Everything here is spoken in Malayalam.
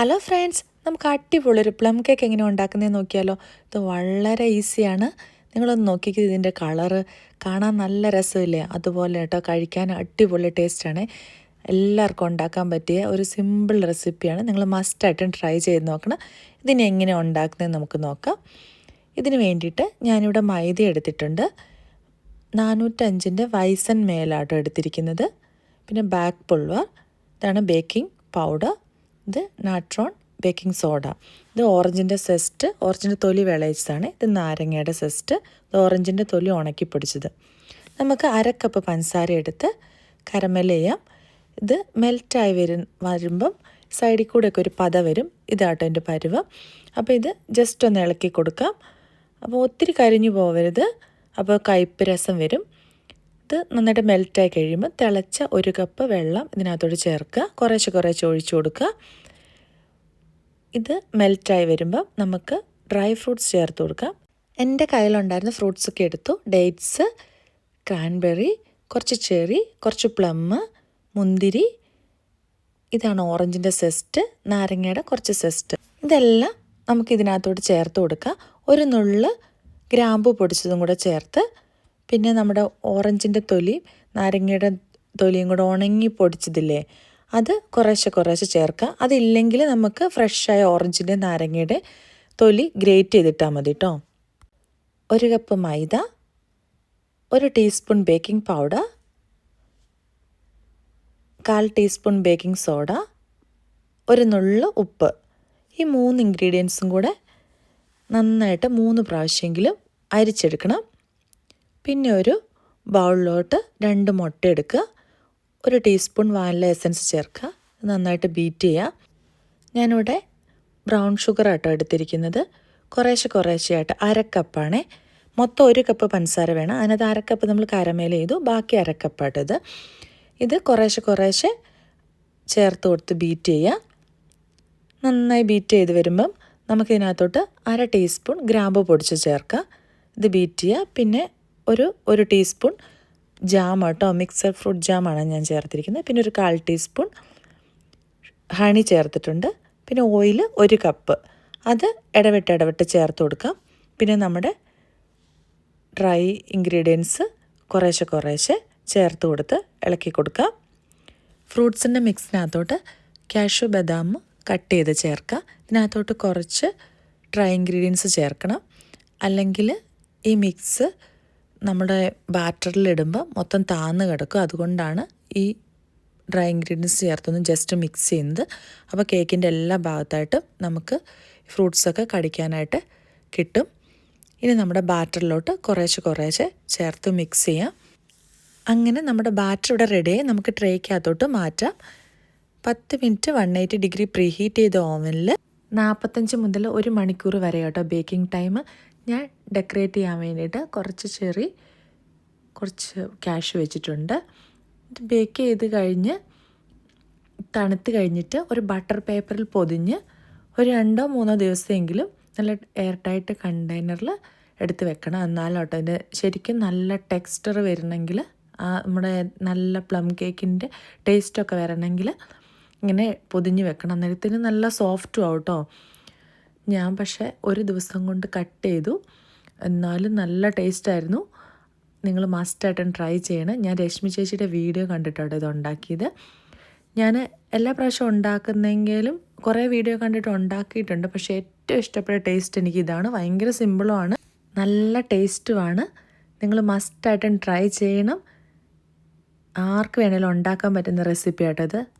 ഹലോ ഫ്രണ്ട്സ് നമുക്ക് അടിപൊളി ഒരു പ്ലം കേക്ക് എങ്ങനെ ഉണ്ടാക്കുന്നതെന്ന് നോക്കിയാലോ. ഇത് വളരെ ഈസിയാണ്. നിങ്ങളൊന്ന് നോക്കിക്കോ ഇതിന്റെ കളറ് കാണാൻ നല്ല രസമില്ലേ? അതുപോലെ കേട്ടോ കഴിക്കാൻ അടിപൊളി ടേസ്റ്റാണ്. എല്ലാവർക്കും ഉണ്ടാക്കാൻ പറ്റിയ ഒരു സിമ്പിൾ റെസിപ്പിയാണ്. നിങ്ങൾ മസ്റ്റായിട്ടും ട്രൈ ചെയ്ത് നോക്കണം. ഇതിനെ എങ്ങനെ ഉണ്ടാക്കുന്നതെന്ന് നമുക്ക് നോക്കാം. ഇതിന് വേണ്ടിയിട്ട് ഞാനിവിടെ മൈദ എടുത്തിട്ടുണ്ട്. നാനൂറ്റഞ്ചിന്റെ വൈസൻ മേലാട്ടോ എടുത്തിരിക്കുന്നത്. പിന്നെ ബാക്ക് പുൾവർ ഇതാണ് ബേക്കിംഗ് പൗഡർ. ഇത് നാട്രോൺ ബേക്കിംഗ് സോഡ. ഇത് ഓറഞ്ചിന്റെ സെസ്റ്റ് ഓറഞ്ചിന്റെ തൊലി വിളയിച്ചതാണ്. ഇത് നാരങ്ങയുടെ സെസ്റ്റ്. ഇത് ഓറഞ്ചിന്റെ തൊലി ഉണക്കി പൊടിച്ചത്. നമുക്ക് അര കപ്പ് പഞ്ചസാര എടുത്ത് കരമൽ ചെയ്യാം. ഇത് മെൽറ്റായി വരും വരുമ്പം സൈഡിൽ കൂടെയൊക്കെ ഒരു പത വരും. ഇതാട്ടോ എന്റെ പരുവം. അപ്പോൾ ഇത് ജസ്റ്റ് ഒന്ന് ഇളക്കി കൊടുക്കാം. അപ്പോൾ ഒത്തിരി കരിഞ്ഞു പോവരുത്. അപ്പോൾ കയ്പ്പ് രസം വരും. ഇത് നന്നായിട്ട് മെൽറ്റായി കഴിയുമ്പോൾ തിളച്ച ഒരു കപ്പ് വെള്ളം ഇതിനകത്തോട് ചേർക്കുക. കുറേശ്ശെ കുറേശ്ശെ ഒഴിച്ചു കൊടുക്കുക. ഇത് മെൽറ്റായി വരുമ്പോൾ നമുക്ക് ഡ്രൈ ഫ്രൂട്ട്സ് ചേർത്ത് കൊടുക്കാം. എന്റെ കയ്യിലുണ്ടായിരുന്ന ഫ്രൂട്ട്സൊക്കെ എടുത്തു. ഡേറ്റ്സ് ക്രാൻബെറി കുറച്ച് ചെറി കുറച്ച് പ്ലം മുന്തിരി. ഇതാണ് ഓറഞ്ചിന്റെ സെസ്റ്റ് നാരങ്ങയുടെ കുറച്ച് സെസ്റ്റ് ഇതെല്ലാം നമുക്ക് ഇതിനകത്തോട്ട് ചേർത്ത് കൊടുക്കാം. ഒരു നുള്ള് ഗ്രാമ്പു പൊടിച്ചതും കൂടെ ചേർത്ത് പിന്നെ നമ്മുടെ ഓറഞ്ചിന്റെ തൊലി നാരങ്ങയുടെ തൊലിയും കൂടെ ഉണങ്ങി പൊടിച്ചതില്ലേ അത് കുറേശ്ശെ കുറേശ്ശെ ചേർക്കുക. അതില്ലെങ്കിൽ നമുക്ക് ഫ്രഷായ ഓറഞ്ചിന്റെ നാരങ്ങയുടെ തൊലി ഗ്രേറ്റ് ചെയ്തിട്ടാൽ മതി കേട്ടോ ഒരു കപ്പ് മൈദ ഒരു ടീസ്പൂൺ ബേക്കിംഗ് പൗഡർ കാൽ ടീസ്പൂൺ ബേക്കിംഗ് സോഡ ഒരു നുള്ളു ഉപ്പ്. ഈ മൂന്ന് ഇൻഗ്രീഡിയൻസും കൂടെ നന്നായിട്ട് മൂന്ന് പ്രാവശ്യമെങ്കിലും അരിച്ചെടുക്കണം. പിന്നെ ഒരു ബൗളിലോട്ട് രണ്ട് മുട്ട എടുക്കുക. ഒരു ടീസ്പൂൺ വാനില എസൻസ് ചേർക്കുക. നന്നായിട്ട് ബീറ്റ് ചെയ്യുക. ഞാനിവിടെ ബ്രൗൺ ഷുഗർ ആട്ടോ എടുത്തിരിക്കുന്നത്. കുറേശ്ശെ കുറേശ്ശെയായിട്ട് അരക്കപ്പാണേ മൊത്തം ഒരു കപ്പ് പഞ്ചസാര വേണം. അതിനകത്ത് അരക്കപ്പ് നമ്മൾ കരമേൽ ചെയ്തു. ബാക്കി അരക്കപ്പായിട്ടത് ഇത് കുറേശ്ശെ കുറേശ്ശെ ചേർത്ത് കൊടുത്ത് ബീറ്റ് ചെയ്യുക. നന്നായി ബീറ്റ് ചെയ്ത് വരുമ്പം നമുക്കിതിനകത്തോട്ട് അര ടീസ്പൂൺ ഗ്രാമ്പ് പൊടിച്ച് ചേർക്കുക. ഇത് ബീറ്റ് ചെയ്യുക. പിന്നെ ഒരു ഒരു ടീസ്പൂൺ ജാം കേട്ടോ മിക്സഡ് ഫ്രൂട്ട് ജാമാണ് ഞാൻ ചേർത്തിരിക്കുന്നത്. പിന്നെ ഒരു കാൽ ടീസ്പൂൺ ഹണി ചേർത്തിട്ടുണ്ട്. പിന്നെ ഓയിൽ ഒരു കപ്പ് അത് ഇടവിട്ട് ഇടവിട്ട് ചേർത്ത് കൊടുക്കാം. പിന്നെ നമ്മുടെ ഡ്രൈ ഇൻഗ്രീഡിയൻസ് കുറേശ്ശെ കുറേശ്ശെ ചേർത്ത് കൊടുത്ത് ഇളക്കി കൊടുക്കാം. ഫ്രൂട്ട്സിന്റെ മിക്സിനകത്തോട്ട് കാഷ്യൂ ബദാം കട്ട് ചെയ്ത് ചേർക്കുക ഇതിനകത്തോട്ട് കുറച്ച് ഡ്രൈ ഇൻഗ്രീഡിയൻസ് ചേർക്കണം. അല്ലെങ്കിൽ ഈ മിക്സ് നമ്മുടെ ബാറ്ററിലിടുമ്പോൾ മൊത്തം താന്ന് കിടക്കും. അതുകൊണ്ടാണ് ഈ ഡ്രൈ ഇൻഗ്രീഡിയൻസ് ചേർത്തൊന്ന് ജസ്റ്റ് മിക്സ് ചെയ്യുന്നത്. അപ്പോൾ കേക്കിന്റെ എല്ലാ ഭാഗത്തായിട്ടും നമുക്ക് ഫ്രൂട്ട്സൊക്കെ കടിക്കാനായിട്ട് കിട്ടും. ഇനി നമ്മുടെ ബാറ്ററിലോട്ട് കുറേശ്ശെ കുറേശ്ശെ ചേർത്ത് മിക്സ് ചെയ്യാം. അങ്ങനെ നമ്മുടെ ബാറ്റർ ഇവിടെ റെഡിയായി നമുക്ക് ട്രേക്കകത്തോട്ട് മാറ്റാം. പത്ത് minute one eighty degree preheat ചെയ്ത ഓവനിൽ നാൽപ്പത്തഞ്ച് മുതൽ ഒരു മണിക്കൂർ വരെ കേട്ടോ ബേക്കിംഗ് ടൈം ഞാൻ ഡെക്കറേറ്റ് ചെയ്യാൻ വേണ്ടിയിട്ട് കുറച്ച് ചെറി കുറച്ച് ക്യാഷ് വെച്ചിട്ടുണ്ട്. ഇത് ബേക്ക് ചെയ്ത് കഴിഞ്ഞ് തണുത്ത് കഴിഞ്ഞിട്ട് ഒരു ബട്ടർ പേപ്പറിൽ പൊതിഞ്ഞ് ഒരു രണ്ടോ മൂന്നോ ദിവസമെങ്കിലും നല്ല എയർ ടൈറ്റ് കണ്ടെയ്നറിൽ എടുത്ത് വെക്കണം. എന്നാലും കേട്ടോ അതിന്റെ ശരിക്കും നല്ല ടെക്സ്ചർ വരണമെങ്കിൽ നമ്മുടെ നല്ല പ്ലം കേക്കിന്റെ ടേസ്റ്റൊക്കെ വരണമെങ്കിൽ ഇങ്ങനെ പൊതിഞ്ഞ് വെക്കണം. അന്നേരത്തിന് നല്ല സോഫ്റ്റും ആവട്ടോ ഞാൻ പക്ഷേ ഒരു ദിവസം കൊണ്ട് കട്ട് ചെയ്തു. എന്നാലും നല്ല ടേസ്റ്റായിരുന്നു നിങ്ങൾ മസ്റ്റായിട്ടും ട്രൈ ചെയ്യണം. ഞാൻ രശ്മി ചേച്ചിയുടെ വീഡിയോ കണ്ടിട്ടാണ് ഇത് ഉണ്ടാക്കിയത്? ഞാൻ എല്ലാ പ്രാവശ്യം ഉണ്ടാക്കുന്നെങ്കിലും കുറേ വീഡിയോ കണ്ടിട്ട് ഉണ്ടാക്കിയിട്ടുണ്ട്. പക്ഷേ ഏറ്റവും ഇഷ്ടപ്പെട്ട ടേസ്റ്റ് എനിക്ക് ഇതാണ്. ഭയങ്കര സിമ്പിളുമാണ് നല്ല ടേസ്റ്റുമാണ് നിങ്ങൾ മസ്റ്റായിട്ടും ട്രൈ ചെയ്യണം. ആർക്ക് വേണേലും ഉണ്ടാക്കാൻ പറ്റുന്ന റെസിപ്പി ആട്ടത്